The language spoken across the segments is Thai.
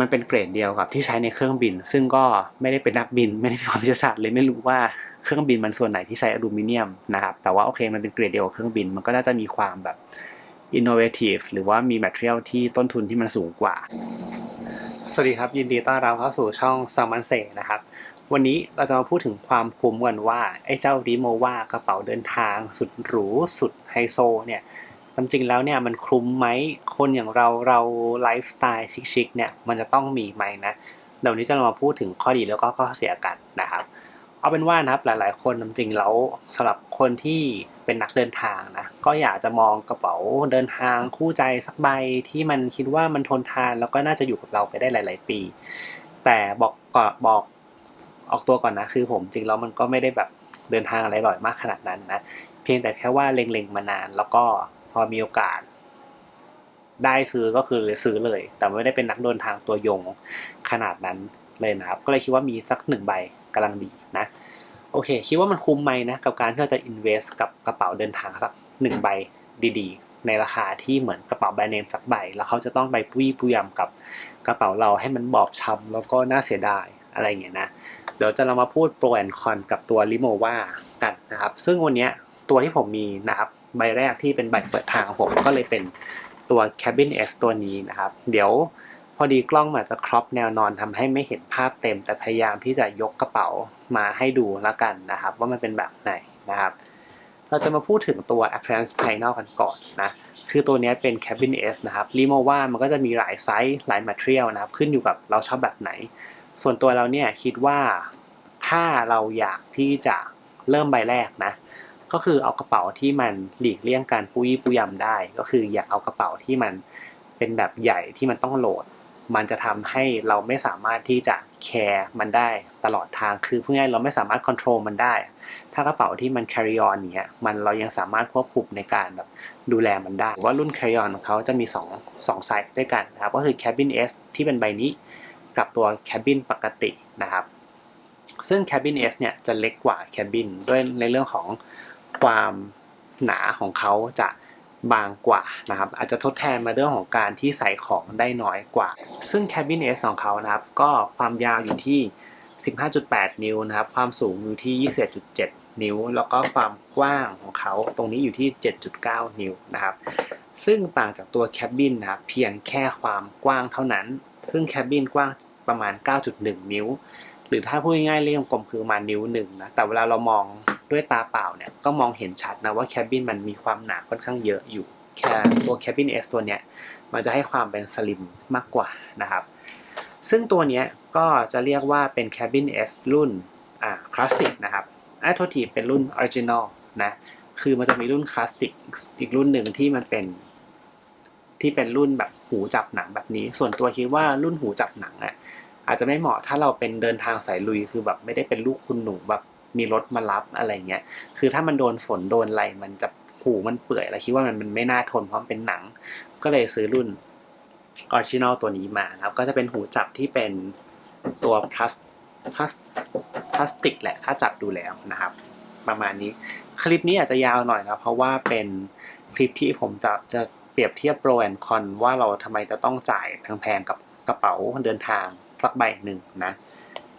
มันเป็นเกรดเดียวกับที่ใช้ในเครื่องบิน ซึ่งก็ไม่ได้เป็นนักบิน ไม่ได้มีความเชี่ยวชาญเลยไม่รู้ว่าเครื่องบินมันส่วนไหนที่ใช้อลูมิเนียมนะครับ แต่ว่าโอเคมันเป็นเกรดเดียวกับเครื่องบิน มันก็น่าจะมีความแบบ innovative หรือว่ามี material ที่ต้นทุนที่มันสูงกว่า สวัสดีครับ ยินดีต้อนรับเข้าสู่ช่องซ l m o n s a y นะครับ วันนี้เราจะมาพูดถึงความคุ้มกันว่าไอ้เจ้าริโมวากระเป๋าเดินทาง สุดหรูสุดไฮโซเนี่ย ความจริงแล้วเนี่ยมันคุ้มไหมคนอย่างเราเราไลฟ์สไตล์ชิคๆเนี่ยมันจะต้องมีไหมนะเดี๋ยวนี้จะมาพูดถึงข้อดีแล้วก็ข้อเสียกันนะครับ เอาเป็นว่านะครับหลายๆ คนจริงแล้วสำหรับคนที่เป็นนักเดินทางนะก็อยากจะมองกระเป๋าเดินทางคู่ใจสักใบที่มันคิดว่ามันทนทานแล้วก็น่าจะอยู่กับเราไปได้หลาย ๆ ปี แต่บอกก่อนบอกออกตัวก่อนนะคือผมจริงแล้วมันก็ไม่ได้แบบเดินทางอะไรบ่อยมากขนาดนั้นนะเพียงแต่แค่ว่าเล็งๆมานานแล้วก็ พอมีโอกาส ได้ซื้อก็คือซื้อเลย แต่ไม่ได้เป็นนักเดินทางตัวยงขนาดนั้นเลยนะครับ ก็เลยคิดว่ามีสักหนึ่งใบกำลังดีนะ โอเค คิดว่ามันคุ้มไหมนะ กับการที่เราจะ invest กับกระเป๋าเดินทางสักหนึ่งใบดีๆ ในราคาที่เหมือนกระเป๋าแบรนด์เนมสักใบ แล้วเขาจะต้องไปปุ้ยปุยำกับกระเป๋าเราให้มันบอบช้ำแล้วก็น่าเสียดายอะไรอย่างเงี้ยนะ เดี๋ยวจะเรามาพูดโปรแอนคอนกับตัวลิโมวากันนะครับ ซึ่งวันนี้ตัวที่ผมมีนะครับ ใบแรกที่เป็นใบเปิดทางของผมก็เลยเป็นตัว Cabin S ตัวนี้นะครับ เดี๋ยวพอดีกล้องอาจจะครอปแนวนอนทำให้ไม่เห็นภาพเต็ม แต่พยายามที่จะยกกระเป๋ามาให้ดูแล้วกันนะครับ ว่ามันเป็นแบบไหนนะครับ เราจะมาพูดถึงตัว appearance ภายนอกกันก่อนนะคือตัวนี้เป็น Cabin S นะครับ r e m o v a มันก็จะมีหลายไซส์หลาย material นะครับ ขึ้นอยู่กับเราชอบแบบไหน ส่วนตัวเราเนี่ยคิดว่าถ้าเราอยากที่จะเริ่มใบแรกนะ ก็คือเอากระเป๋าที่มันหลีกเลี่ยงการปุยปุยำได้ ก็คืออยากเอากระเป๋าที่มันเป็นแบบใหญ่ที่มันต้องโหลด มันจะทำให้เราไม่สามารถที่จะแคร์มันได้ตลอดทางคือเพื่อให้เราไม่สามารถควบคุมมันได้ ถ้ากระเป๋าที่มัน carry on เนี้ยมันเรายังสามารถควบคุมในการแบบดูแลมันได้ว่ารุ่น carry on ของเขาจะมี2 2ไซส์ด้วยกันนะครับก็คือ cabin S ที่เป็นใบนี้กับตัว cabin ปกตินะครับซึ่ง cabin S เนี่ยจะเล็กกว่า cabin ด้วยในเรื่องของ ความหนาของเขาจะบางกว่านะครับ อาจจะทดแทนมาเรื่องของการที่ใส่ของได้น้อยกว่า ซึ่ง Cabin S ของเขานะครับ ก็ความยาวอยู่ที่ 15.8 นิ้วนะครับ ความสูงอยู่ที่ 21.7 นิ้ว แล้วก็ความกว้างของเขาตรงนี้อยู่ที่ 7.9 นิ้วนะครับ ซึ่งต่างจากตัว Cabin นะครับเพียงแค่ความกว้างเท่านั้น ซึ่ง Cabin กว้างประมาณ 9.1 นิ้ว หรือถ้าพูดง่ายๆเรียกกลมคือประมาณนิ้วหนึ่งนะ แต่เวลาเรามอง ด้วยตาเปล่าเนี่ยก็มองเห็นชัดนะว่าแคบินมันมีความหนาค่อนข้างเยอะอยู่แค่ตัวแคบิน S ตัวเนี้ยมันจะให้ความเป็นสลิมมากกว่านะครับ ซึ่งตัวเนี้ยก็จะเรียกว่าเป็นแคบิน S รุ่นอ่าคลาสสิกนะครับไอ้โทษทีเป็นรุ่นออริจินอลนะคือมันจะมีรุ่นคลาสสิกอีกรุ่นหนึ่งที่มันเป็น ที่เป็นรุ่นแบบหูจับหนังแบบนี้ ส่วนตัวคิดว่ารุ่นหูจับหนังอะอาจจะไม่เหมาะถ้าเราเป็นเดินทางสายลุยคือแบบไม่ได้เป็นลูกคุณหนูแบบ มีรถมารับอะไรเงี้ย คือถ้ามันโดนฝนโดนอะไรมันจะหูมันเปื่อย แล้วคิดว่ามันมันไม่น่าทนเพราะมันเป็นหนัง ก็เลยซื้อรุ่นออริจินอลตัวนี้มาครับ ก็จะเป็นหูจับที่เป็นตัวพลาสพลาสพลาสติกแหละ ถ้าจับดูแล้วนะครับ ประมาณนี้ คลิปนี้อาจจะยาวหน่อยนะเพราะว่าเป็นคลิปที่ผมจะจะเปรียบเทียบโปรแอนคอนว่าเราทำไมจะต้องจ่ายแพงๆกับกระเป๋าเดินทางสักใบหนึ่งนะ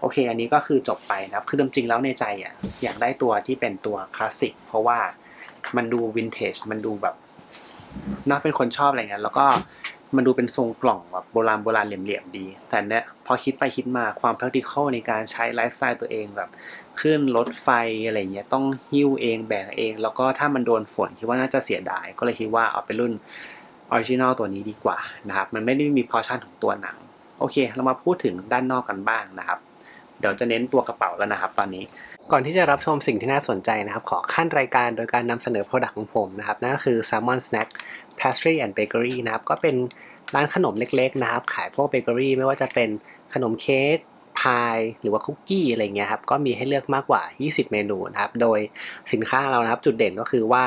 โอเค อันนี้ก็คือจบไปนะครับ คือจริงๆแล้วในใจอะอยากได้ตัวที่เป็นตัวคลาสสิกเพราะว่ามันดูวินเทจมันดูแบบน่าเป็นคนชอบอะไรเงี้ยแล้วก็มันดูเป็นทรงกล่องแบบโบราณโบราณเหลี่ยมๆดี แต่เนี้ยพอคิดไปคิดมาความ practical ในการใช้ไลฟ์สไตล์ตัวเองแบบขึ้นรถไฟอะไรเงี้ยต้องหิ้วเองแบกเอง แล้วก็ถ้ามันโดนฝนคิดว่าน่าจะเสียดาย ก็เลยคิดว่าเอาเป็นรุ่นออริจินอลตัวนี้ดีกว่านะครับ มันไม่ได้มีพอชั่นของตัวหนัง โอเค เรามาพูดถึงด้านนอกกันบ้างนะครับ เดี๋ยวจะเน้นตัวกระเป๋าแล้วนะครับ ตอนนี้ ก่อนที่จะรับชมสิ่งที่น่าสนใจนะครับ ขอขั้นรายการโดยการนำเสนอ Product ของผมนะครับ นั่นก็คือ Salmon Snack Pastry and Bakery นะครับ ก็เป็นร้านขนมเล็กๆนะครับ ขายพวกเบเกอรี่ไม่ว่าจะเป็นขนมเค้กพายหรือว่าคุกกี้อะไรเงี้ยครับก็มีให้เลือกมากกว่า 20 เมนูนะครับ โดยสินค้าเรานะครับจุดเด่นก็คือว่า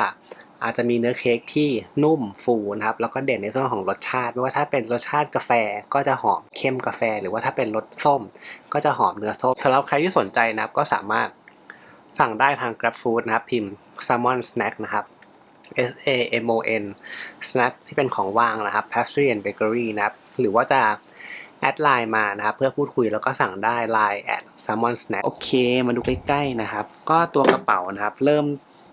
อาจจะมีเนื้อเค้กที่นุ่มฟูนะครับแล้วก็เด่นในส่วนของรสชาติไม่ว่าถ้าเป็นรสชาติกาแฟก็จะหอมเข้มกาแฟ หรือว่าถ้าเป็นรสส้ม ก็จะหอมเนื้อส้มสำหรับใครที่สนใจนะครับก็สามารถสั่งได้ทาง Grab Food นะครับ พิมพ์ Salmon Snack นะครับ S A M O N snack ที่เป็นของว่างนะครับ pastry and bakery นะครับ หรือว่าจะแอดไลน์มานะครับ เพื่อพูดคุยแล้วก็สั่งได้ Line แอด salmon snack โอเค มาดูใกล้ ๆ นะครับ ก็ตัวกระเป๋านะครับ เริ่ม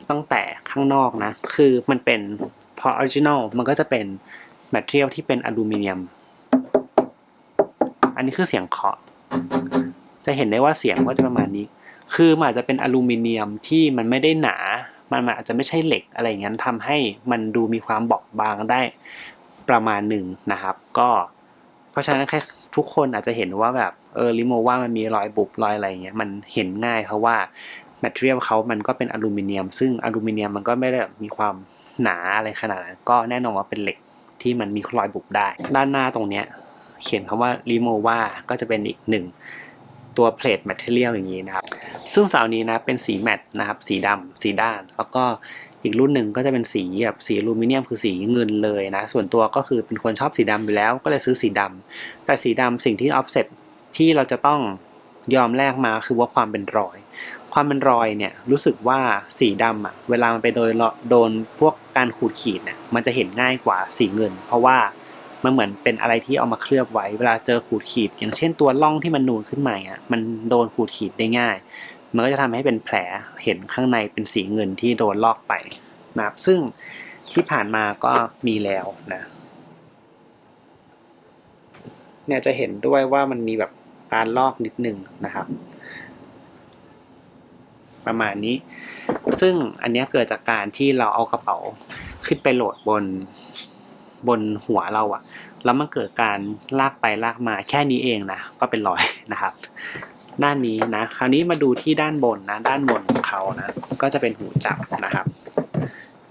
ตั้งแต่ข้างนอกนะ คือมันเป็นพอออริจินอลมันก็จะเป็นแมทเทียลที่เป็นอลูมิเนียม อันนี้คือเสียงเคาะ จะเห็นได้ว่าเสียงก็จะประมาณนี้ คือมันอาจจะเป็นอลูมิเนียมที่มันไม่ได้หนา มันอาจจะไม่ใช่เหล็กอะไรอย่างนั้นทำให้มันดูมีความบอบบางได้ประมาณหนึ่งนะครับ ก็เพราะฉะนั้นแค่ทุกคนอาจจะเห็นว่าแบบเออลิโมว่ามันมีรอยบุบรอยอะไรเงี้ยมันเห็นง่ายเพราะว่า แมทเทียลเขามันก็เป็นอลูมิเนียม ซึ่งอลูมิเนียมมันก็ไม่ได้แบบมีความหนาอะไรขนาดนั้น ก็แน่นอนว่าเป็นเหล็กที่มันมีรอยบุบได้ ด้านหน้าตรงเนี้ยเขียนคำว่าลิโมวาก็จะเป็นอีกหนึ่งตัวเพลทแมทเทียลอย่างนี้นะครับ ซึ่งเสานี้นะเป็นสีแมตต์นะครับ สีดำสีด้าน แล้วก็อีกรุ่นหนึ่งก็จะเป็นสีแบบสีอลูมิเนียมคือสีเงินเลยนะ ส่วนตัวก็คือเป็นคนชอบสีดำอยู่แล้ว ก็เลยซื้อสีดำแต่สีดำสิ่งที่ออฟเซ็ตที่เราจะต้องยอมแลกมาคือว่าความเป็นรอย ความเป็นรอยเนี่ยรู้สึกว่าสีดำอะเวลามันไปโดนโดนพวกการขูดขีดเนี่ยมันจะเห็นง่ายกว่าสีเงิน เพราะว่ามันเหมือนเป็นอะไรที่เอามาเคลือบไว้ เวลาเจอขูดขีด อย่างเช่นตัวร่องที่มันนูนขึ้นมาอะมันโดนขูดขีดได้ง่าย มันก็จะทำให้เป็นแผลเห็นข้างในเป็นสีเงินที่โดนลอกไปนะครับซึ่งที่ผ่านมาก็มีแล้วนะเนี่ยจะเห็นด้วยว่ามันมีแบบการลอกนิดนึงนะครับ ประมาณนี้ ซึ่งอันเนี้ยเกิดจากการที่เราเอากระเป๋าขึ้นไปโหลดบนบนหัวเราอะแล้วมันเกิดการลากไปลากมาแค่นี้เองนะ ก็เป็นรอยนะครับ ด้านนี้นะ คราวนี้มาดูที่ด้านบนนะ ด้านบนของเขานะ ก็จะเป็นหูจับนะครับ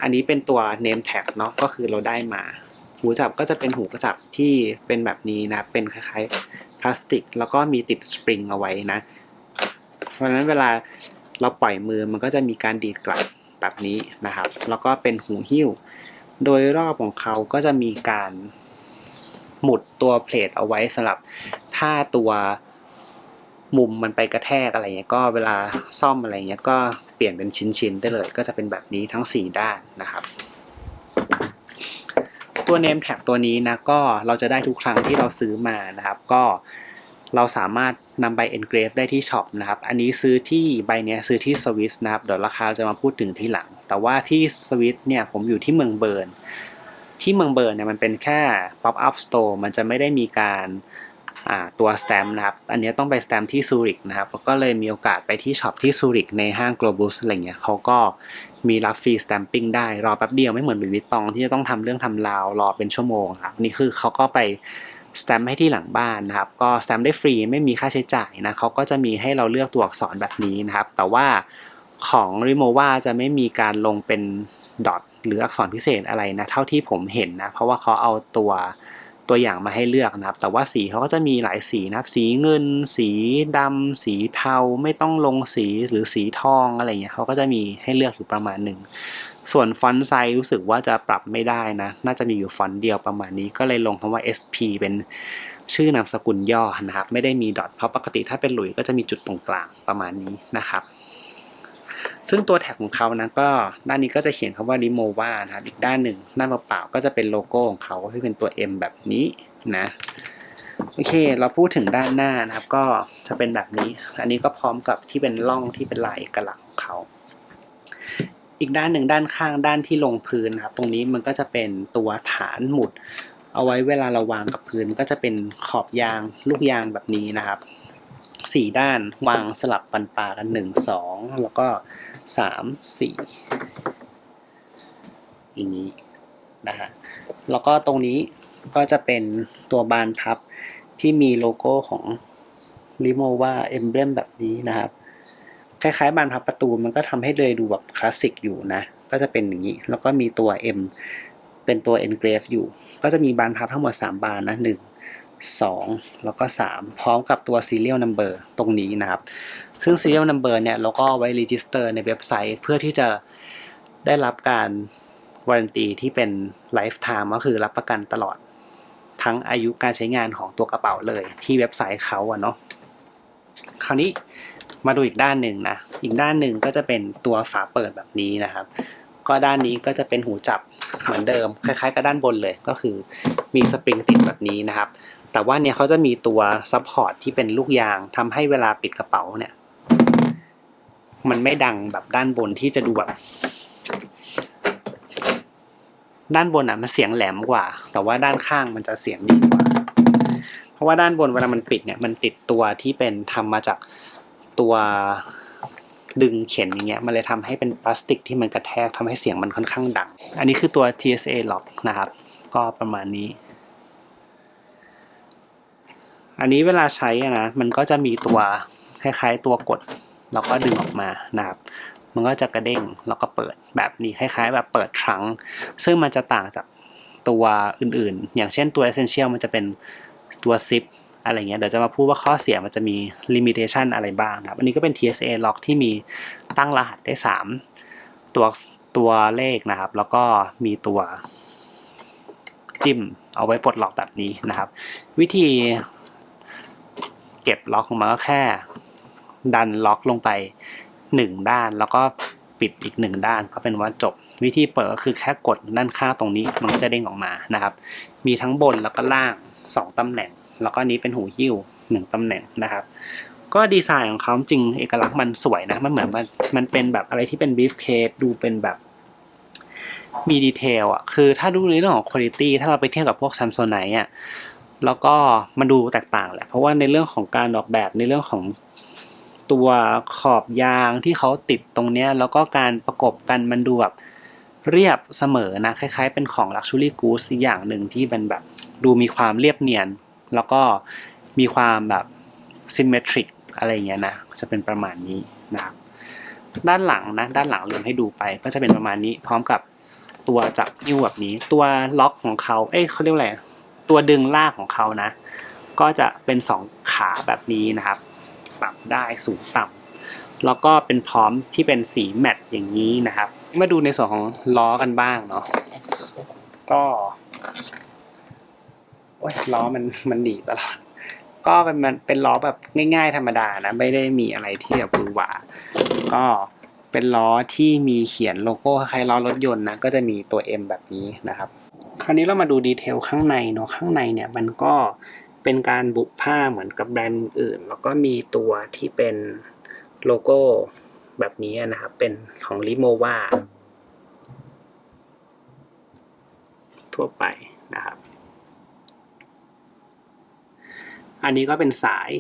อันนี้เป็นตัว name tag เนาะ ก็คือเราได้มา หูจับก็จะเป็นหูกระจับที่เป็นแบบนี้นะ เป็นคล้ายๆพลาสติก แล้วก็มีติดสปริงเอาไว้นะ เพราะฉะนั้นเวลา เราปล่อยมือมันก็จะมีการดีดกลับแบบนี้นะครับ แล้วก็เป็นหูหิ้ว โดยรอบของเขาก็จะมีการหมุดตัวเพลทเอาไว้สำหรับถ้าตัวมุมมันไปกระแทกอะไรเงี้ยก็เวลาซ่อมอะไรเงี้ยก็เปลี่ยนเป็นชิ้นๆได้เลย ก็จะเป็นแบบนี้ทั้ง 4 ด้านนะครับ ตัว name tag ตัวนี้นะก็เราจะได้ทุกครั้งที่เราซื้อมานะครับ ก็ เราสามารถนำไป engrave ได้ที่ช็อปนะครับ อันนี้ซื้อที่ใบเนี้ยซื้อที่สวิสนะครับ เดี๋ยวราคาจะมาพูดถึงทีหลัง แต่ว่าที่สวิสเนี่ยผมอยู่ที่เมืองเบิร์น ที่เมืองเบิร์นเนี่ยมันเป็นแค่ pop up store มันจะไม่ได้มีการตัวสแตมป์นะครับ อันนี้ต้องไปสแตมป์ที่ซูริกนะครับ ก็เลยมีโอกาสไปที่ช็อปที่ซูริกในห้าง Globus อะไรเงี้ยเขาก็มีรับฟรีสแตมปิ้งได้ รอแป๊บเดียวไม่เหมือนหลุยส์วิตตองที่จะต้องทำเรื่องทำราว รอเป็นชั่วโมงครับ นี่คือเขาก็ไป สแตมป์ให้ที่หลังบ้านนะครับ ก็สแตมป์ได้ฟรีไม่มีค่าใช้จ่ายนะเขาก็จะมีให้เราเลือกตัวอักษรแบบนี้นะครับ แต่ว่าของ r e m o v a จะไม่มีการลงเป็นดอทหรืออักษรพิเศษอะไรนะ เท่าที่ผมเห็นนะ เพราะว่าเขาเอาตัวตัวอย่างมาให้เลือกนะครับ แต่ว่าสีเขาก็จะมีหลายสีนะครับ สีเงิน สีดำ สีเทา ไม่ต้องลงสีหรือสีทองอะไรเงี้ยเขาก็จะมีให้เลือกอยู่ประมาณหนึ่ง ส่วนฟอนต์ไซส์รู้สึกว่าจะปรับไม่ได้นะ น่าจะมีอยู่ฟอนต์เดียวประมาณนี้ ก็เลยลงคำว่า SP เป็นชื่อนามสกุลย่อนะครับ ไม่ได้มีดอทเพราะปกติถ้าเป็นหลุยก็จะมีจุดตรงกลางประมาณนี้นะครับ ซึ่งตัวแท็กของเขานะก็ด้านนี้ก็จะเขียนคำว่า r e m o v a นะครับอีกด้านหนึ่งด้านเปล่าๆก็จะเป็นโลโก้ของเขาที่เป็นตัว M แบบนี้นะโอเค เราพูดถึงด้านหน้านะครับ ก็จะเป็นแบบนี้ อันนี้ก็พร้อมกับที่เป็นร่องที่เป็นลายเอกลักษณ์ของเขา อีกด้านหนึ่งด้านข้างด้านที่ลงพื้นนะครับตรงนี้มันก็จะเป็นตัวฐานหมุด เอาไว้เวลาเราวางกับพื้นก็จะเป็นขอบยางลูกยางแบบนี้นะครับสี่ด้านวางสลับฟันปากันหนึ่งสองแล้วก็สามสี่อย่างนี้นะฮะแล้วก็ตรงนี้ก็จะเป็นตัวบานพับที่มีโลโก้ของ r e m o v a emblem แบบนี้นะครับ คล้ายๆบานพับประตูมันก็ทำให้เลยดูแบบคลาสสิกอยู่นะ ก็จะเป็นอย่างนี้ แล้วก็มีตัว M เป็นตัว engrave อยู่ ก็จะมีบานพับทั้งหมด 3 บานนะ 1 2 แล้วก็ 3 พร้อมกับตัว serial number ตรงนี้นะครับ ซึ่ง serial number เนี่ยเราก็ไว้ register ในเว็บไซต์เพื่อที่จะได้รับการวารันตีที่เป็น lifetime ก็คือรับประกันตลอดทั้งอายุการใช้งานของตัวกระเป๋าเลยที่เว็บไซต์เขาอะเนาะคราวนี้ มาดูอีกด้านหนึ่งนะ อีกด้านหนึ่งก็จะเป็นตัวฝาเปิดแบบนี้นะครับ ก็ด้านนี้ก็จะเป็นหูจับเหมือนเดิม คล้ายๆกับด้านบนเลย ก็คือมีสปริงติดแบบนี้นะครับ แต่ว่าเนี่ยเขาจะมีตัวซัพพอร์ตที่เป็นลูกยางทำให้เวลาปิดกระเป๋าเนี่ย มันไม่ดังแบบด้านบนที่จะดูแบบด้านบนอะมันเสียงแหลมกว่า แต่ว่าด้านข้างมันจะเสียงดีกว่า เพราะว่าด้านบนเวลามันปิดเนี่ยมันติดตัวที่เป็นทำมาจาก ตัวดึงเข็นอย่างเงี้ยมันเลยทำให้เป็นพลาสติกที่มันกระแทกทำให้เสียงมันค่อนข้างดัง อันนี้คือตัว TSA lock นะครับ ก็ประมาณนี้ อันนี้เวลาใช้นะมันก็จะมีตัวคล้ายๆตัวกดแล้วก็ดึงออกมานะครับ มันก็จะกระเด้งแล้วก็เปิดแบบนี้คล้าย ๆ แบบเปิดทรังซึ่งมันจะต่างจากตัวอื่นๆ อย่างเช่นตัว Essential มันจะเป็นตัวซิป อะไรเงี้ยเดี๋ยวจะมาพูดว่าข้อเสียมันจะมี limitation อะไรบ้างนะครับ อันนี้ก็เป็น TSA lock ที่มีตั้งรหัสได้ 3 ตัวตัวเลขนะครับ แล้วก็มีตัวจิ้มเอาไว้ปลดล็อกแบบนี้นะครับ วิธีเก็บล็อกของมันก็แค่ดันล็อกลงไปหนึ่งด้านแล้วก็ปิดอีกหนึ่งด้านก็เป็นว่าจบ วิธีเปิดก็คือแค่กดด้านข้างตรงนี้มันก็จะเด้งออกมานะครับ มีทั้งบนแล้วก็ล่างสองตำแหน่ง แล้วก็นี้เป็นหูหิ้วหนึ่งตำแหน่งนะครับ ก็ดีไซน์ของเขาจริงเอกลักษณ์มันสวยนะ มันเหมือนมันมันเป็นแบบอะไรที่เป็นบีฟเคสดูเป็นแบบมีดีเทลอะ คือถ้าดูในเรื่องของคุณภาพถ้าเราไปเทียบกับพวกซัมซุงไหนอะแล้วก็มันดูแตกต่างแหละ เพราะว่าในเรื่องของการออกแบบในเรื่องของตัวขอบยางที่เขาติดตรงเนี้ย แล้วก็การประกบกันมันดูแบบเรียบเสมอนะ คล้ายๆ เป็นของ Luxury Goods อีกอย่างหนึ่งที่เป็นแบบดูมีความเรียบเนียน แล้วก็มีความแบบ symmetric อะไรเงี้ยนะจะเป็นประมาณนี้นะครับด้านหลังนะด้านหลังเรียงให้ดูไปก็จะเป็นประมาณนี้พร้อมกับตัวจับนิ้วแบบนี้ ตัวล็อกของเขาเอ้ยเขาเรียกว่าอะไรตัวดึงลากของเขานะ ก็จะเป็นสองขาแบบนี้นะครับปรับได้สูงต่ำแล้วก็เป็นพร้อมที่เป็นสีแมตต์อย่างนี้นะครับ มาดูในส่วนของล้อกันบ้างเนาะก็ โอ้ยล้อมันมันดีตลอด ก็เป็นมันเป็นล้อแบบง่าย ๆ ธรรมดานะไม่ได้มีอะไรที่แบบหวือหวาก็เป็นล้อที่มีเขียนโลโก้คล้ายล้อรถยนต์นะก็จะมีตัว M แบบนี้นะครับ คราวนี้เรามาดูดีเทลข้างในเนาะข้างในเนี่ยมันก็เป็นการบุผ้าเหมือนกับแบรนด์อื่น แล้วก็มีตัวที่เป็นโลโก้แบบนี้นะครับ เป็นของ l i m o v a ทั่วไปนะครับ อันนี้ก็เป็นสาย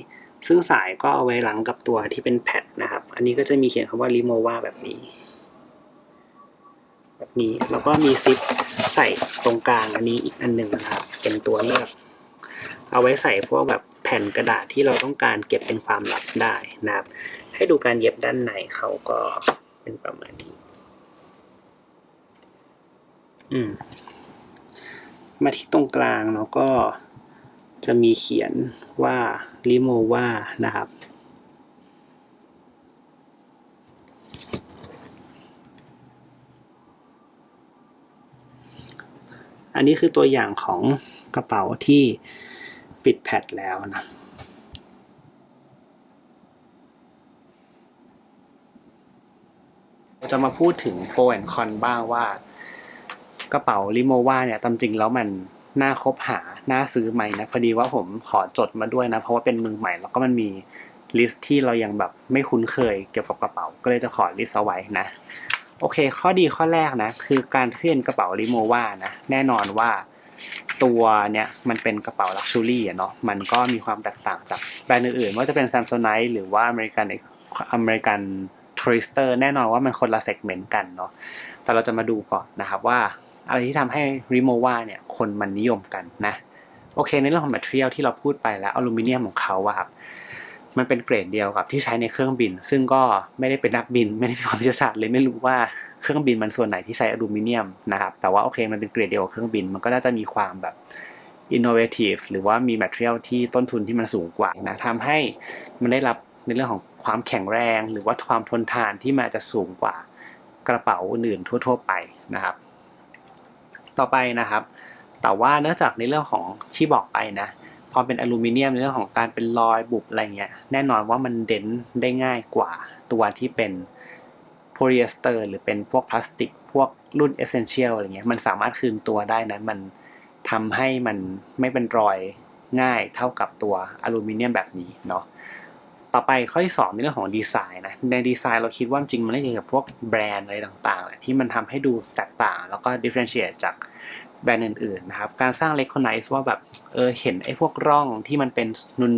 ซึ่งสายก็เอาไว้หลังกับตัวที่เป็นแพดนะครับ อันนี้ก็จะมีเขียนคำว่า l i m o v a แบบนี้ แบบนี้ แล้วก็มีซิปใส่ตรงกลางอันนี้อีกอันหนึ่งนะครับ เป็นตัวเลือก เอาไว้ใส่พวกแบบแผ่นกระดาษที่เราต้องการเก็บเป็นความลับได้นะครับ ให้ดูการเย็บด้านในเขาก็เป็นประมาณนี้ อืม มาที่ตรงกลางเนาะก็ จะมีเขียนว่าลิโมว่านะครับ อันนี้คือตัวอย่างของกระเป๋าที่ปิดแพดแล้วนะเราจะมาพูดถึงโปรแอนคอนบ้างว่ากระเป๋าลิโมวาเนี่ยตามจริงแล้วมัน น่าคบหา น่าซื้อไหมนะ พอดีว่าผมขอจดมาด้วยนะ เพราะว่าเป็นมือใหม่ แล้วก็มันมีลิสต์ที่เรายังแบบไม่คุ้นเคยเกี่ยวกับกระเป๋า ก็เลยจะขอลิสต์เอาไว้นะ โอเค ข้อดีข้อแรกนะ คือการเคลื่อนกระเป๋าลิโมว่านะ แน่นอนว่าตัวเนี่ยมันเป็นกระเป๋าลักชัวรี่อะเนาะ มันก็มีความแตกต่างจากแบรนด์อื่นๆ ว่าจะเป็น Samsonite หรือว่า American American Tourister แน่นอนว่ามันคนละเซกเมนต์กันเนาะ แต่เราจะมาดูก่อนนะครับว่า อะไรที่ทำให้ริโมวาเนี่ยคนมันนิยมกันนะโอเคในเรื่องของ material ที่เราพูดไปแล้วอลูมิเนียมของเขาอะครับมันเป็นเกรดเดียวกับที่ใช้ในเครื่องบิน ซึ่งก็ไม่ได้เป็นนักบิน ไม่ได้มีความเชี่ยวชาญเลยไม่รู้ว่าเครื่องบินมันส่วนไหนที่ใช้อลูมิเนียมนะครับแต่ว่าโอเคมันเป็นเกรดเดียวกับเครื่องบิน มันก็น่าจะมีความแบบ innovative หรือว่ามี material ที่ต้นทุนที่มันสูงกว่านะทำให้มันได้รับในเรื่องของความแข็งแรง หรือว่าความทนทานที่มันจะสูงกว่า กระเป๋าอื่นๆทั่ว ๆ ไปนะครับ ต่อไปนะครับ แต่ว่าเนื่องจากในเรื่องของที่บอกไปนะ พอเป็นอลูมิเนียมในเรื่องของการเป็นรอยบุบอะไรเงี้ย แน่นอนว่ามันเด่นได้ง่ายกว่าตัวที่เป็นโพลีเอสเตอร์หรือเป็นพวกพลาสติก พวกรุ่นเอเซนเชียลอะไรเงี้ย มันสามารถคืนตัวได้นะ มันทำให้มันไม่เป็นรอยง่ายเท่ากับตัวอลูมิเนียมแบบนี้เนาะ ต่อไปข้อที่สองในเรื่องของดีไซน์นะในดีไซน์เราคิดว่าจริงมันได้เกี่ยวกับพวกแบรนด์อะไรต่างๆแหละที่มันทำให้ดูแตกต่าง แล้วก็ differentiate จากแบรนด์อื่นๆนะครับการสร้าง recognize ว่าแบบเออเห็นไอ้พวกร่องที่มันเป็น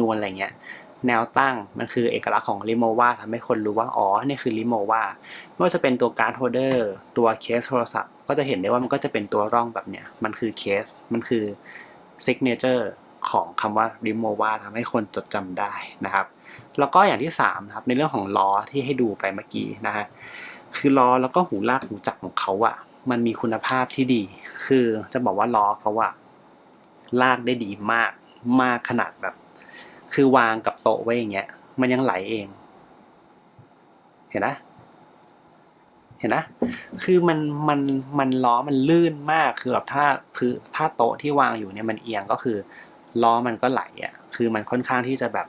นวลๆอะไรเงี้ยแนวตั้งมันคือเอกลักษณ์ของลิโมวาทำให้คนรู้ว่า อ๋อ นี่คือลิโมวาไม่ว่าจะเป็นตัวการ์ดโฮเดอร์ตัวเคสโทรศัพท์ ก็จะเห็นได้ว่ามันก็จะเป็นตัวร่องแบบเนี้ยมันคือเคส มันคือซิกเนเจอร์ของคำว่าลิโมวาทำให้คนจดจำได้นะครับ แล้วก็อย่างที่3นะครับในเรื่องของล้อที่ให้ดูไปเมื่อกี้นะฮะคือล้อแล้วก็หูลากหูจักรของเขาอะมันมีคุณภาพที่ดี คือจะบอกว่าล้อเขาอะลากได้ดีมากมากขนาดแบบ คือวางกับโต๊ะไว้อย่างเงี้ย มันยังไหลเอง เห็นนะเห็นนะ คือมันมันมันล้อมันลื่นมาก คือแบบถ้าคือถ้าโต๊ะที่วางอยู่เนี่ยมันเอียงก็คือล้อมันก็ไหลอะ คือมันค่อนข้างที่จะแบบ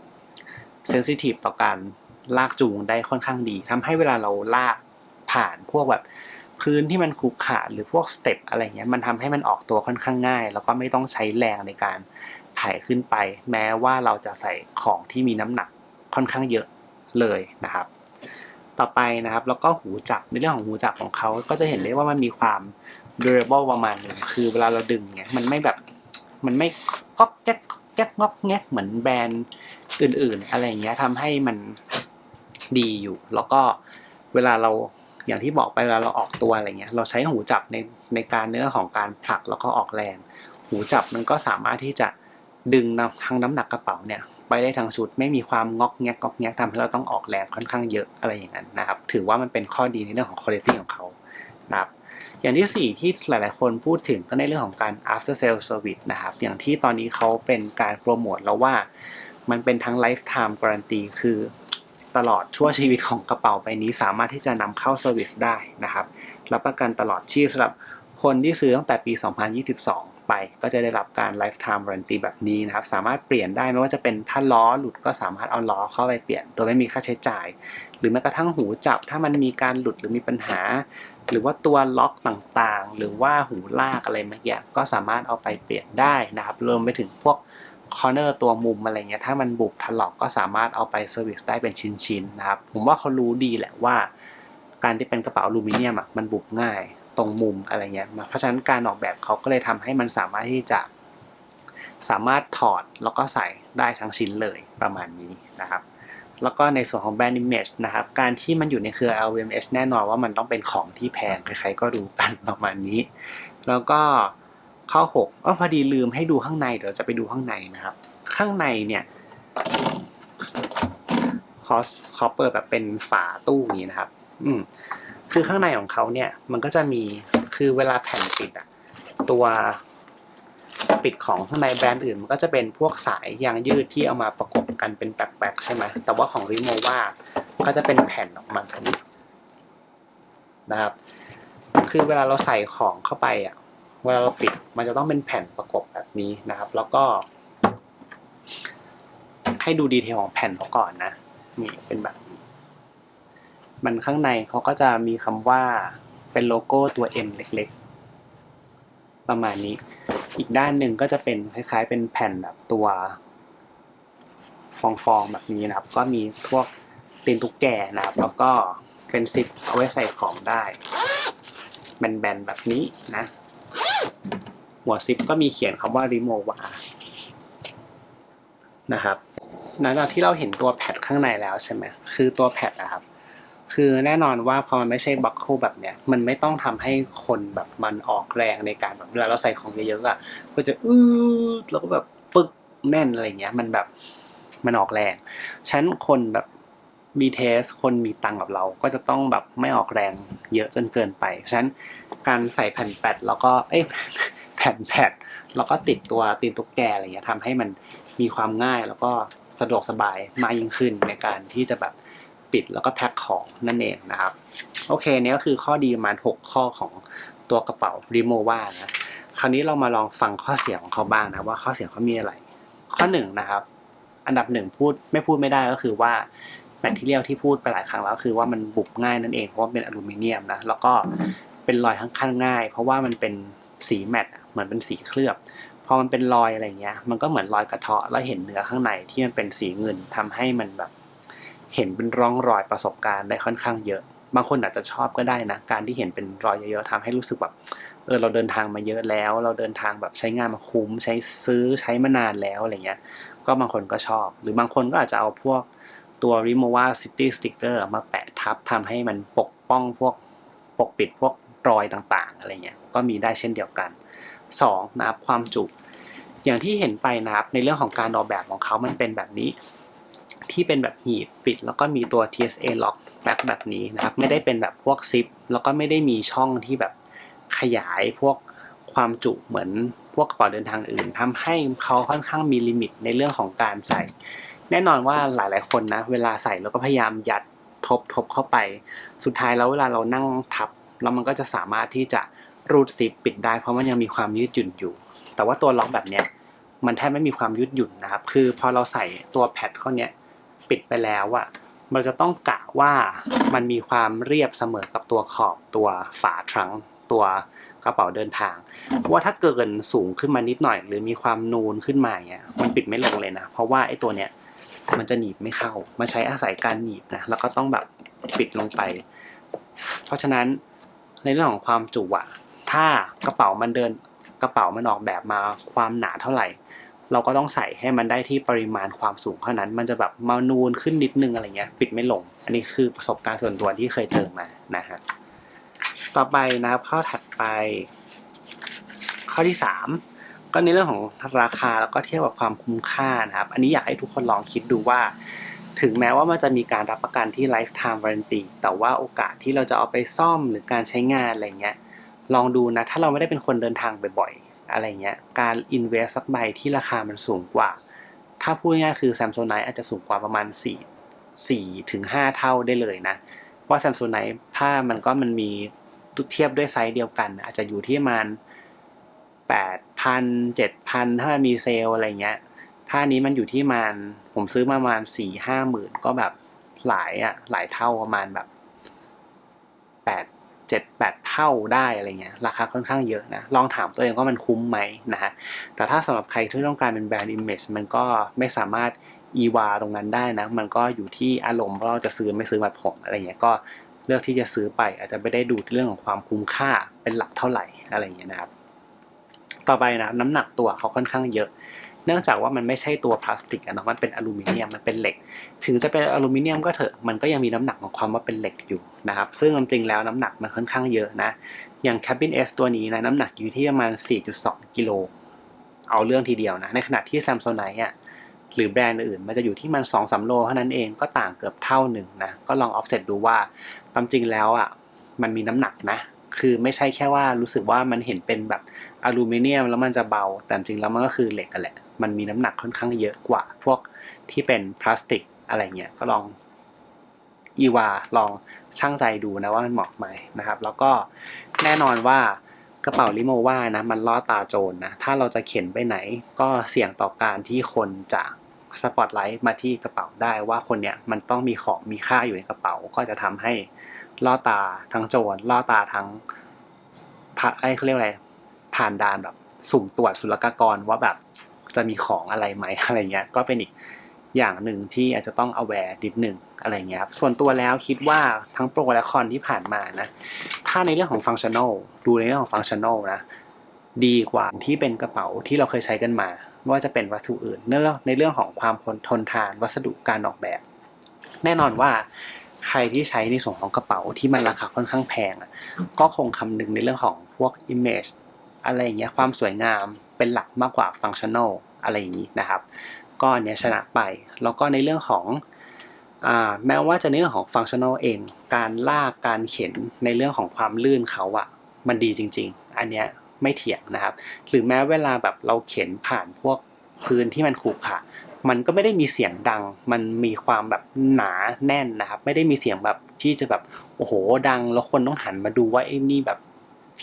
เซนซิทีฟต่อการลากจูงได้ค่อนข้างดีทำให้เวลาเราลากผ่านพวกแบบพื้นที่มันขรุขระหรือพวกสเต็ปอะไรเงี้ยมันทำให้มันออกตัวค่อนข้างง่าย แล้วก็ไม่ต้องใช้แรงในการถ่ายขึ้นไป แม้ว่าเราจะใส่ของที่มีน้ำหนักค่อนข้างเยอะเลยนะครับ ต่อไปนะครับแล้วก็หูจับในเรื่องของหูจับของเขาก็จะเห็นได้ว่ามันมีความ durable ประมาณหนึ่งคือเวลาเราดึงเนี่ยมันไม่แบบมันไม่ก๊อกแก๊กก๊อกแก๊กงอกแงกเหมือนแบรนด์ อื่น ๆ อะไรอย่างเงี้ยทำให้มันดีอยู่ แล้วก็เวลาเราอย่างที่บอกไปเวลาเราออกตัวอะไรเงี้ย เราใช้หูจับในในการเนื้อของการผลักแล้วก็ออกแรง หูจับมันก็สามารถที่จะดึงทางน้ำหนักกระเป๋าเนี่ยไปได้ทางชุดไม่มีความงอกแงกงอกแงกทำให้เราต้องออกแรงค่อนข้างเยอะอะไรอย่างนั้นนะครับ ถือว่ามันเป็นข้อดีในเรื่องของคุณภาพของเขานะครับอย่างที่สี่ที่หลาย ๆ คนพูดถึงก็ในเรื่องของการ after sale service นะครับ อย่างที่ตอนนี้เขาเป็นการโปรโมทแล้วว่า มันเป็นทั้ง lifetime guarantee คือตลอดชั่วชีวิตของกระเป๋าใบนี้สามารถที่จะนำเข้าเซอร์วิสได้นะครับรับประกันตลอดชีพสำหรับคนที่ซื้อตั้งแต่ปี 2022 ไป ก็จะได้รับการ lifetime warranty แบบนี้นะครับ สามารถเปลี่ยนได้ไม่ว่าจะเป็นถ้าล้อหลุดก็สามารถเอาล้อเข้าไปเปลี่ยน โดยไม่มีค่าใช้จ่าย หรือแม้กระทั่งหูจับถ้ามันมีการหลุดหรือมีปัญหา หรือว่าตัวล็อกต่างๆ หรือว่าหูลากอะไรเมื่อกี้ก็สามารถเอาไปเปลี่ยนได้นะครับรวมไปถึงพวก คอร์เนอร์ตัวมุมอะไรเงี้ยถ้ามันบุบถลอกก็สามารถเอาไปเซอร์วิสได้เป็นชิ้นๆนะครับ ผมว่าเขารู้ดีแหละว่า การที่เป็นกระเป๋าอลูมิเนียมอะมันบุบง่ายตรงมุมอะไรเงี้ยเพราะฉะนั้นการออกแบบเขาก็เลยทำให้มันสามารถที่จะ สามารถถอดแล้วก็ใส่ได้ทั้งชิ้นเลยประมาณนี้นะครับ แล้วก็ในส่วนของแบรนด์ image นะครับ การที่มันอยู่ในเครือ LVMH แน่นอนว่ามันต้องเป็นของที่แพงใครๆก็รู้กันประมาณนี้ แล้วก็ ข้อหกอ๋อพอดีลืมให้ดูข้างในเดี๋ยวจะไปดูข้างในนะครับ ข้างในเนี่ยขอขอเปิดแบบเป็นฝาตู้นี้นะครับ อืมคือข้างในของเขาเนี่ยมันก็จะมีคือเวลาแผ่นปิดอะตัวปิดของข้างในแบรนด์อื่น มันก็จะเป็นพวกสายยางยืดที่เอามาประกบกันเป็นแปลกๆใช่ไหมแต่ว่าของริโมว่าก็จะเป็นแผ่นออกมาแบบนี้นะครับ คือเวลาเราใส่ของเข้าไปอะ เวลาเราปิดมันจะต้องเป็นแผ่นประกบแบบนี้นะครับ แล้วก็ ให้ดูดีเทลของแผ่นเขาก่อนนะนี่เป็นแบบนี้มันข้างในเขาก็จะมีคำว่าเป็นโลโก้ตัว M เล็กๆ ประมาณนี้ อีกด้านหนึ่งก็จะเป็นคล้ายๆ เป็นแผ่นแบบตัวฟองๆแบบนี้นะครับ ก็มีพวกตีนตุ๊กแกนะครับ แล้วก็เป็นซิปเอาไว้ใส่ของได้แบนๆแบบนี้นะ หัวซิปก็มีเขียนคำว่าริโมวานะครับหลังจากที่เราเห็นตัวแพดข้างในแล้วใช่ไหมคือตัวแพดนะครับ คือแน่นอนว่าพอมันไม่ใช่บัคเคิลแบบเนี้ย มันไม่ต้องทำให้คนแบบมันออกแรงในการแบบเวลาเราใส่ของเยอะๆอะ ก็จะอืดแล้วก็แบบปึกแน่นอะไรเงี้ย มันแบบมันออกแรง ฉันคนแบบมีเทส คนมีตังกับเรา ก็จะต้องแบบไม่ออกแรงเยอะจนเกินไป ฉะนั้นการใส่แผ่นแปดแล้วก็ เอ้ย แผ่นแพดแล้วก็ติดตัวตีนตุ๊กแกอะไรเงี้ยทำให้มันมีความง่ายแล้วก็สะดวกสบายมากยิ่งขึ้นในการที่จะแบบปิดแล้วก็แพ็คของนั่นเองนะครับ โอเคนี่ก็คือข้อดีประมาณ 6 ข้อของตัวกระเป๋ารีโมว่านะคราวนี้เรามาลองฟังข้อเสียของเขาบ้างนะว่าข้อเสียเขามีอะไร ข้อหนึ่งนะครับ อันดับหนึ่งพูดไม่พูดไม่ได้ก็คือว่าแมทเทียลที่พูดไปหลายครั้งแล้วคือว่ามันบุบง่ายนั่นเองเพราะว่าเป็นอลูมิเนียมนะแล้วก็เป็นรอยข้างๆง่าย เพราะว่ามันเป็นสีแมตต์ เหมือนเป็นสีเคลือบ พอมันเป็นรอยอะไรเงี้ย มันก็เหมือนรอยกระเทาะแล้วเห็นเนื้อข้างในที่มันเป็นสีเงินทำให้มันแบบ เห็นเป็นร่องรอยประสบการณ์ได้ค่อนข้างเยอะ บางคนอาจจะชอบก็ได้นะ การที่เห็นเป็นรอยเยอะๆทำให้รู้สึกแบบ เออเราเดินทางมาเยอะแล้ว เราเดินทางแบบใช้งานมาคุ้ม ใช้ซื้อใช้มานานแล้วอะไรเงี้ย ก็บางคนก็ชอบ หรือบางคนก็อาจจะเอาพวกตัว Remova City Sticker มาแปะทับทำให้มันปกป้องพวกปกปิดพวกรอยต่างๆ อะไรเงี้ย ก็มีได้เช่นเดียวกัน 2. นะครับความจุ อย่างที่เห็นไปนะครับในเรื่องของการออกแบบของเขามันเป็นแบบนี้ ที่เป็นแบบหีบปิด แล้วก็มีตัว TSA lock แบบแบบนี้นะครับไม่ได้เป็นแบบพวกซิปแล้วก็ไม่ได้มีช่องที่แบบขยายพวกความจุเหมือนพวกกระเป๋าเดินทางอื่นทำให้เขาค่อนข้างมีลิมิตในเรื่องของการใส่ แน่นอนว่าหลายๆคนนะเวลาใส่เราก็พยายามยัดทบทบเข้าไป สุดท้ายแล้วเวลาเรานั่งทับแล้วมันก็จะสามารถที่จะ รูดซิปปิดได้ เพราะมันยังมีความยืดหยุ่นอยู่ แต่ว่าตัวล็อกแบบเนี้ยมันแทบไม่มีความยืดหยุ่นนะครับ คือพอเราใส่ตัวแพดเข้าเนี้ยปิดไปแล้วอะมันจะต้องกะว่ามันมีความเรียบเสมอกับตัวขอบตัวฝาทรังตัวกระเป๋าเดินทาง เพราะว่าถ้าเกินสูงขึ้นมานิดหน่อย หรือมีความนูนขึ้นมาเนี้ยมันปิดไม่ลงเลยนะ เพราะว่าไอ้ตัวเนี้ยมันจะหนีบไม่เข้า มันใช้อาศัยการหนีบนะ แล้วก็ต้องแบบปิดลงไป เพราะฉะนั้นในเรื่องของความจุอะ ถ้ากระเป๋ามันเดินกระเป๋ามันออกแบบมาความหนาเท่าไหร่ เราก็ต้องใส่ให้มันได้ที่ปริมาณความสูงเท่านั้น มันจะแบบมานูนขึ้นนิดนึงอะไรเงี้ย ปิดไม่ลง อันนี้คือประสบการณ์ส่วนตัวที่เคยเจอมานะฮะต่อไปนะครับข้อถัดไป ข้อที่สามก็ในเรื่องของราคาแล้วก็เทียบกับความคุ้มค่านะครับ อันนี้อยากให้ทุกคนลองคิดดูว่า ถึงแม้ว่ามันจะมีการรับประกันที่ lifetime warranty แต่ว่าโอกาสที่เราจะเอาไปซ่อมหรือการใช้งานอะไรเงี้ย ลองดูนะ ถ้าเราไม่ได้เป็นคนเดินทางบ่อยๆ อะไรเงี้ย การ invest สักใบที่ราคามันสูงกว่า ถ้าพูดง่ายๆคือ Samsonite อาจจะสูงกว่าประมาณ 4 4ถึง5เท่าได้เลยนะ เพราะ Samsonite ถ้ามันก็มันมีเทียบด้วยไซส์เดียวกัน อาจจะอยู่ที่ประมาณ8,000 7,000 ถ้ามันมีเซลอะไรเงี้ย ถ้านี้มันอยู่ที่ประมาณผมซื้อมาประมาณ 4 5หมื่นก็แบบหลายอะหลายเท่าประมาณแบบ8 7 8 เท่าได้อะไรเงี้ยราคาค่อนข้างเยอะนะ ลองถามตัวเองว่ามันคุ้มไหมนะฮะแต่ถ้าสำหรับใครที่ต้องการเป็นแบรนด์ image มันก็ไม่สามารถอีวาตรงนั้นได้นะ มันก็อยู่ที่อารมณ์ว่าเราจะซื้อไม่ซื้อแบบผมอะไรเงี้ยก็เลือกที่จะซื้อไปอาจจะไม่ได้ดูเรื่องของความคุ้มค่าเป็นหลักเท่าไหร่อะไรเงี้ยนะครับ ต่อไปนะน้ำหนักตัวเขาค่อนข้างเยอะ เนื่องจากว่ามันไม่ใช่ตัวพลาสติกอะเนาะมันเป็นอลูมิเนียมมันเป็นเหล็ก ถึงจะเป็นอลูมิเนียมก็เถอะมันก็ยังมีน้ำหนักของความว่าเป็นเหล็กอยู่นะครับซึ่งจริงๆแล้วน้ำหนักมันค่อนข้างเยอะนะอย่าง Cabin S ตัวนี้นะน้ำหนักอยู่ที่ประมาณ 4.2 กิโลเอาเรื่องทีเดียวนะในขณะที่ Samsonite อะหรือแบรนด์อื่นมันจะอยู่ที่มัน2 3โลเท่านั้นเองก็ต่างเกือบเท่าหนึ่งนะก็ลอง offset ดูว่าตามจริงแล้วอะมันมีน้ำหนักนะ คือไม่ใช่แค่ว่ารู้สึกว่ามันเห็นเป็นแบบอลูมิเนียมแล้วมันจะเบา แต่จริงแล้วมันก็คือเหล็กกันแหละ มันมีน้ำหนักค่อนข้างเยอะกว่า พวกที่เป็นพลาสติกอะไรเงี้ยก็ลองอีวาลองช่างใจดูนะว่ามันเหมาะไหมนะครับ แล้วก็แน่นอนว่ากระเป๋าลิโมว่านะมันล่อตาโจรนะถ้าเราจะเข็นไปไหน ก็เสี่ยงต่อการที่คนจะสปอตไลท์มาที่กระเป๋าได้ว่าคนเนี้ยมันต้องมีของมีค่าอยู่ในกระเป๋าก็จะทำให้ ล่อตาทั้งโจรล่อตาทั้งผ่าไอ้เขาเรียกอะไร ผ่านด่านแบบสุ่มตรวจศุลกากรว่าแบบจะมีของอะไรไหมอะไรเงี้ย ก็เป็นอีกอย่างหนึ่งที่อาจจะต้อง aware นิดหนึ่งอะไรเงี้ยครับส่วนตัวแล้วคิดว่าทั้งโปรและคอนที่ผ่านมานะ ถ้าในเรื่องของฟังชั่น a ลดูในเรื่องของฟังชั่น a ลนะ ดีกว่าที่เป็นกระเป๋าที่เราเคยใช้กันมาไม่ว่าจะเป็นวัตถุอื่นในเรื่องในเรื่องของความทนทานวัสดุการออกแบบ แน่นอนว่า ใครที่ใช้ในส่วนของกระเป๋าที่มันราคาค่อนข้างแพงอะก็คงคำนึงในเรื่องของพวก image อะไรอย่างเงี้ยความสวยงามเป็นหลักมากกว่าฟังชั่น a ลอะไรอย่างนี้นะครับ ก็อันเนี้ยชนะไป แล้วก็ในเรื่องของอ่าแม้ว่าจะในเรื่องของฟังชั่น a ลเอง การลากการเข็นในเรื่องของความลื่นเขาอะมันดีจริง ๆ อันเนี้ยไม่เถียงนะครับ หรือแม้เวลาแบบเราเข็นผ่านพวกพื้นที่มันขรุขระ มันก็ไม่ได้มีเสียงดัง มันมีความแบบหนาแน่นนะครับ ไม่ได้มีเสียงแบบที่จะแบบโอ้โหดังแล้วคนต้องหันมาดูว่าไอ้นี่แบบ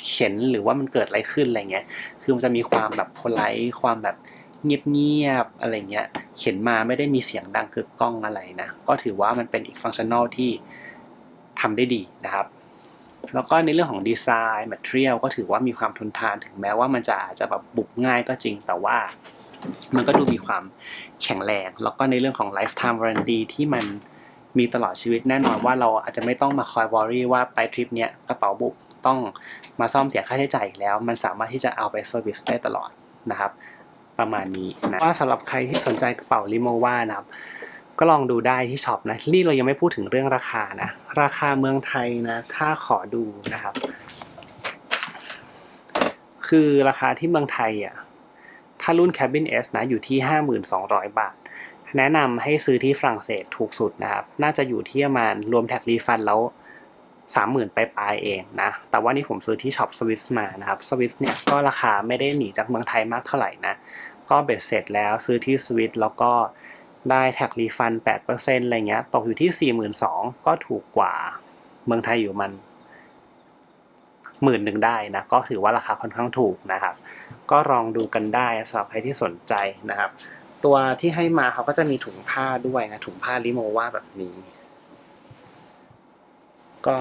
เข็นหรือว่ามันเกิดอะไรขึ้นอะไรเงี้ย คือมันจะมีความแบบโพลไลท์ความแบบเงียบๆอะไรเงี้ย เขียนมาไม่ได้มีเสียงดังคือกล้องอะไรนะ ก็ถือว่ามันเป็นอีกฟังก์ชันแนลที่ทำได้ดีนะครับ แล้วก็ในเรื่องของดีไซน์ material ก็ถือว่ามีความทนทานถึงแม้ว่ามันจะอาจจะแบบบุกง่ายก็จริงแต่ว่ามันก็ดูมีความแข็งแรง แล้วก็ในเรื่องของ lifetime warranty ที่มันมีตลอดชีวิตแน่นอนว่าเราอาจจะไม่ต้องมาคอยวอรี่ว่าไปทริปเนี้ยกระเป๋าบุบต้องมาซ่อมเสียค่าใช้จ่ายอีกแล้ว มันสามารถที่จะเอาไปเซอร์วิสได้ตลอดนะครับ ประมาณนี้นะว่าสำหรับใครที่สนใจกระเป๋าลิโมว่านะครับ ก็ลองดูได้ที่ช็อปนะนี่เรายังไม่พูดถึงเรื่องราคานะ ราคาเมืองไทยนะ ถ้าขอดูนะครับ คือราคาที่เมืองไทยอะถ้ารุ่น Cabin S นะอยู่ที่ 5,200 บาท แนะนำให้ซื้อที่ฝรั่งเศสถูกสุดนะครับ น่าจะอยู่ที่ประมาณรวมแท็กรีฟันแล้ว 30,000 ไปปลายเองนะ แต่ว่านี่ผมซื้อที่ช็อปสวิสมานะครับสวิสเนี่ยก็ราคาไม่ได้หนีจากเมืองไทยมากเท่าไหร่นะ ก็เบ็ดเสร็จแล้วซื้อที่สวิสแล้วก็ ได้แท็กรีฟัน8%อะไรเงี้ย ตกอยู่ที่ 42,000 ก็ถูกกว่าเมืองไทยอยู่มันหมื่นหนึ่งได้นะ ก็ถือว่าราคาค่อนข้างถูกนะครับ ก็ลองดูกันได้สำหรับใครที่สนใจนะครับ ตัวที่ให้มาเขาก็จะมีถุงผ้าด้วยนะ ถุงผ้าลิโมว่าแบบนี้ ก็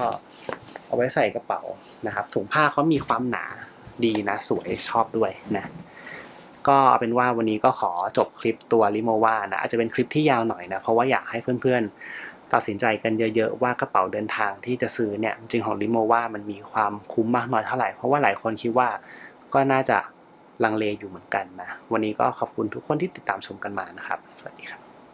เอาไว้ใส่กระเป๋านะครับ ถุงผ้าเขามีความหนาดีนะ สวยชอบด้วยนะ ก็เป็นว่าวันนี้ก็ขอจบคลิปตัวลิโมวานะอาจจะเป็นคลิปที่ยาวหน่อยนะ เพราะว่าอยากให้เพื่อนๆ ตัดสินใจกันเยอะๆ ว่ากระเป๋าเดินทางที่จะซื้อเนี่ย จริงของลิโมวามันมีความคุ้มมากน้อยเท่าไหร่ เพราะว่าหลายคนคิดว่าก็น่าจะลังเลอยู่เหมือนกันนะ วันนี้ก็ขอบคุณทุกคนที่ติดตามชมกันมานะครับ สวัสดีครับ